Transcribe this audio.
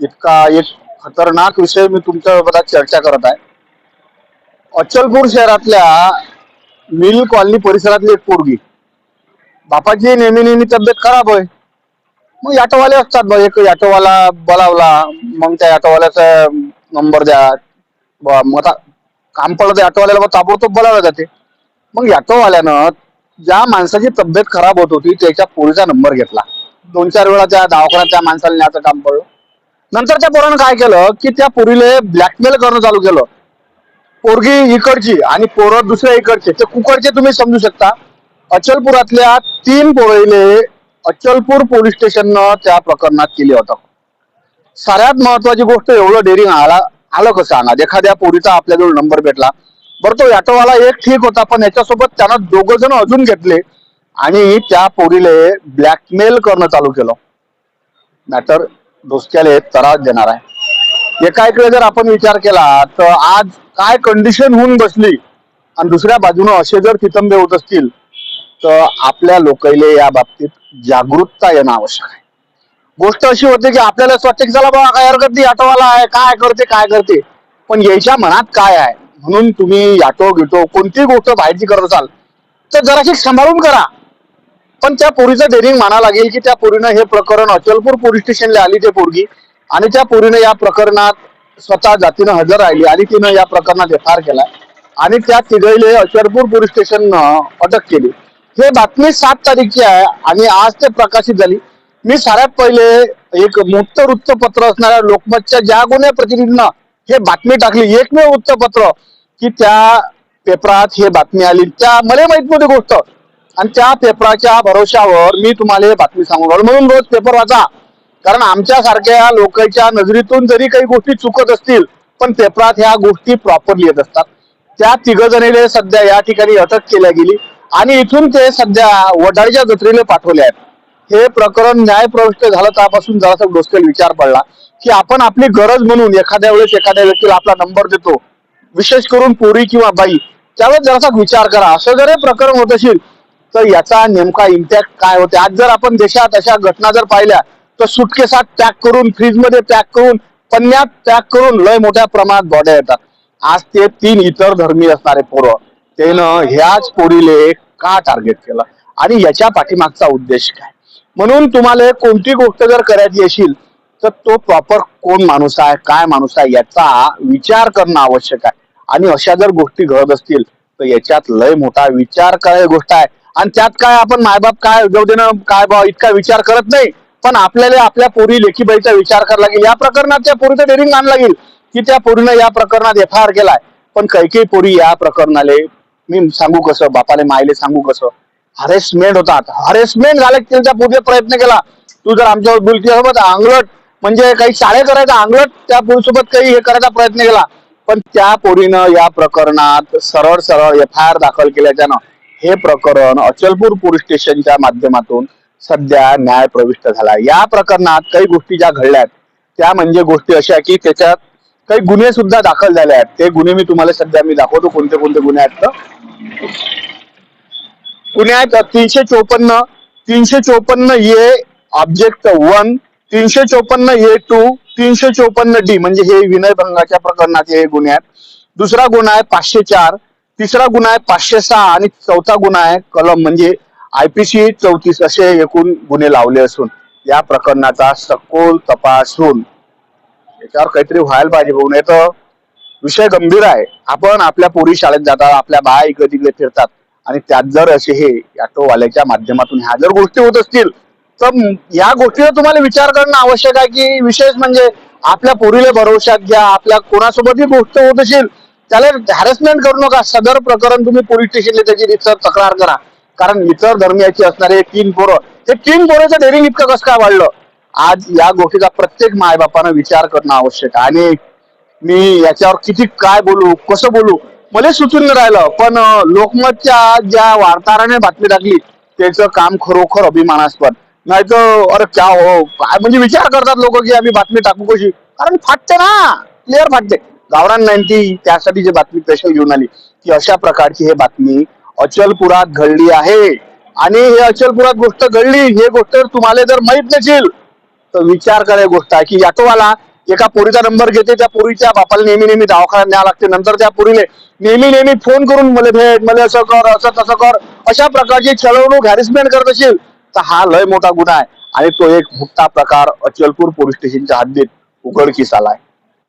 इतका एक खतरनाक विषय मी तुमच्यासोबत चर्चा करत आहे. अचलपूर शहरातल्या मिल कॉलनी परिसरातली एक पोरगी. बापाची नेहमी नेहमी तब्येत खराब होय. मग ऑटोवाले असतात बघ एक ऑटोवाला बोलावला मग त्या ऑटोवाल्याचा नंबर द्या. मग आता काम पडत त्या ऑटोवाल्याला मग ताबडतोब बोलावलं जाते. मग ऑटोवाल्यानं ज्या माणसाची तब्येत खराब होत होती त्याच्या पोरीचा नंबर घेतला. दोन चार वेळा त्या दवाखान्यात त्या माणसाला न्यायचं काम पडलं. नंतर त्या पोरानं काय केलं की त्या पोरीले ब्लॅकमेल करणं चालू केलं. पोरगी इकडची आणि पोरं दुसऱ्या इकडचे. ते कुकडचे तुम्ही समजू शकता. अचलपुरातल्या तीन पोरीले अचलपूर पोलीस स्टेशननं त्या प्रकरणात केली होतं. सगळ्यात महत्वाची गोष्ट एवढं डेअरिंग आला आलं कसं आणा एखाद्या पोरीचा आपल्याजवळ नंबर भेटला. बरं तो ऑटोवाला एक ठीक होता पण याच्यासोबत त्यानं दोघं जण अजून घेतले आणि त्या पोरीले ब्लॅकमेल करणं चालू केलं. नाहीतर डोसक्याले त्रास देणार आहे. एका इकडे जर आपण विचार केला तर आज काय कंडिशन होऊन बसली आणि दुसऱ्या बाजूनं असे जर कितंबे होत असतील तर आपल्या लोकांले या बाबतीत जागरूकता येणं आवश्यक आहे. गोष्ट अशी होते की आपल्याला असं चला बाबा काय हरकत नाही ऑटोवाला आहे काय करते काय करते. पण याच्या मनात काय आहे? म्हणून तुम्ही ऑटो गिटो कोणतीही गोष्ट बाहेरची करत असाल तर जराशी सांभाळून करा. पण त्या पोरीचं डेरिंग म्हणा लागेल की त्या पोरीनं हे प्रकरण अचलपूर पोलीस स्टेशनला आली ते पोरगी आणि त्या पोरीनं या प्रकरणात स्वतः जातीनं हजर राहिली आणि तिनं या प्रकरणात एफ आर केला आणि त्या तिघैले अचलपूर पोलीस स्टेशननं अटक केली. हे बातमी सात तारीखची आहे आणि आज ते प्रकाशित झाली. मी सगळ्यात पहिले एक मोठं वृत्तपत्र असणाऱ्या लोकमतच्या ज्या गुन्हे प्रतिनिधींना हे बातमी टाकली एकमेव वृत्तपत्र की त्या पेपरात हे बातमी आली. त्या मला माहीत नव्हती गोष्ट. आणि त्या पेपराच्या भरोशावर मी तुम्हाला हे बातमी सांगू म्हणून रोज पेपर वाचा. कारण आमच्या सारख्या लोकांच्या नजरेतून जरी काही गोष्टी चुकत असतील पण पेपरात ह्या गोष्टी प्रॉपरली येत असतात. त्या तिघ जणीले सध्या या ठिकाणी अटक केल्या गेली आणि इथून ते सध्या वडाळीच्या जत्रेला पाठवले आहेत. हे प्रकरण न्यायप्रविष्ट झालं त्यापासून जरासा डोसकेल विचार पडला की आपण आपली गरज म्हणून एखाद्या वेळेस एखाद्या व्यक्तीला आपला नंबर देतो विशेष करून पोरी किंवा बाई त्यावेळेस जरासा विचार करा. असं जर हे प्रकरण होत असेल तर याचा नेमका इम्पॅक्ट काय होते? आज जर आपण देशात अशा घटना जर पाहिल्या तर सुटकेसात पॅक करून फ्रीजमध्ये पॅक करून पन्न्यात पॅक करून लय मोठ्या प्रमाणात बॉड्या येतात. आज ते तीन इतर धर्मी असणारे पोरं त्यानं ह्याच पोरीले का टार्गेट केलं? आणि याच्या पाठीमागचा उद्देश काय? म्हणून तुम्हाला कोणती गोष्ट जर करायची असेल तर तो प्रॉपर कोण माणूस आहे काय माणूस आहे याचा विचार करणं आवश्यक आहे. आणि अशा जर गोष्टी घडत असतील तर याच्यात लय मोठा विचार करायची गोष्ट आहे. आणि त्यात काय आपण मायबाप काय जाऊ देणं काय बा इतका विचार करत नाही. पण आपल्याला आपल्या पोरी लेखीबाईचा विचार करावा लागेल. या प्रकरणात त्या पोरीचं डेरिंग आणावं लागेल. की त्या पोरीनं या प्रकरणात एफ आय आर केलाय. पण काही काही पोरी या प्रकरणाले मी सांगू कसं बापाले मायले सांगू कसं? हरेसमेंट होतात. हरेसमेंट झाले की त्यांच्या पुढे प्रयत्न केला. तू जर आमच्या बुलकीसोबत अंगलट म्हणजे काही शाळे करायचा अंगलट त्या पोरीसोबत काही हे करायचा प्रयत्न केला. पण त्या पोरीनं या प्रकरणात सरळ सरळ एफ आय आर दाखल केल्याच्यानं हे प्रकरण अचलपूर पोलीस स्टेशनच्या माध्यमातून सध्या न्याय प्रविष्ट झाला. या प्रकरणात काही गोष्टी ज्या घडल्या आहेत त्या म्हणजे गोष्टी अशा की त्याच्यात काही गुन्हे सुद्धा दाखल झाले आहेत. ते गुन्हे मी तुम्हाला सध्या मी दाखवतो कोणते कोणते गुन्हे आहेत तर. आहेत तीनशे चोपन्न तीनशे चोपन्न ए ऑब्जेक्ट वन तीनशे चोपन्न ए टू तीनशे चोपन्न डी म्हणजे हे विनयभंगाच्या प्रकरणाचे हे गुन्हे आहेत. दुसरा गुन्हा आहे पाचशे चार तिसरा गुन्हा आहे पाचशे सहा आणि चौथा गुन्हा आहे कलम म्हणजे आयपीसी चौतीस असे एकूण गुन्हे लावले असून या प्रकरणाचा सखोल तपास होऊन याच्यावर काहीतरी व्हायला पाहिजे भाऊ नये तर विषय गंभीर आहे. आपण आपल्या पोरी शाळेत जातात आपल्या बाया इकडे तिकडे फिरतात आणि त्यात जर असे हे ऑटोवाल्याच्या माध्यमातून ह्या जर गोष्टी होत असतील तर या गोष्टीचा तुम्हाला विचार करणं आवश्यक आहे की विशेष म्हणजे आपल्या पोरीला भरोशात घ्या आपल्या कोणासोबतही गोष्ट होत असेल त्याला हॅरेसमेंट करू नका. सदर प्रकरण तुम्ही पोलीस स्टेशनला त्याची रितसर तक्रार करा. कारण इतर धर्मियाची असणारे तीन पोरं हे तीन पोराचं डेअरिंग इतकं कसं काय वाढलं? आज या गोष्टीचा प्रत्येक मायबापानं विचार करणं आवश्यक आणि मी याच्यावर किती काय बोलू कसं बोलू मला सुचून राहिलं. पण लोकमतच्या ज्या वार्ताहराने बातमी टाकली त्याचं काम खरोखर अभिमानास्पद. नाही तर अरे क्या हो? काय म्हणजे विचार करतात लोक की आम्ही बातमी टाकू कशी? कारण फाटते ना. क्लिअर फाटते. गावरान नाईन्टी त्यासाठी जी बातमी स्पेशल घेऊन आली की अशा प्रकारची हे बातमी अचलपुरात घडली आहे. आणि हे अचलपुरात गोष्ट घडली हे गोष्ट तुम्हाला जर माहीत नसेल तर विचार करायची गोष्ट. आहे की ऑटोवाला एका पोरीचा नंबर घेते त्या पोरीच्या बापाला नेहमी नेहमी दवाखान्यात न्यावं लागते नंतर त्या पोरीने नेहमी नेहमी फोन करून मला भेट मला असं कर असं तसं कर अशा प्रकारची छळवणूक हॅरेसमेंट करत असेल तर हा लय मोठा गुन्हा आहे. आणि तो एक मोठा प्रकार अचलपूर पोलीस स्टेशनच्या हद्दीत उघडकीस आलाय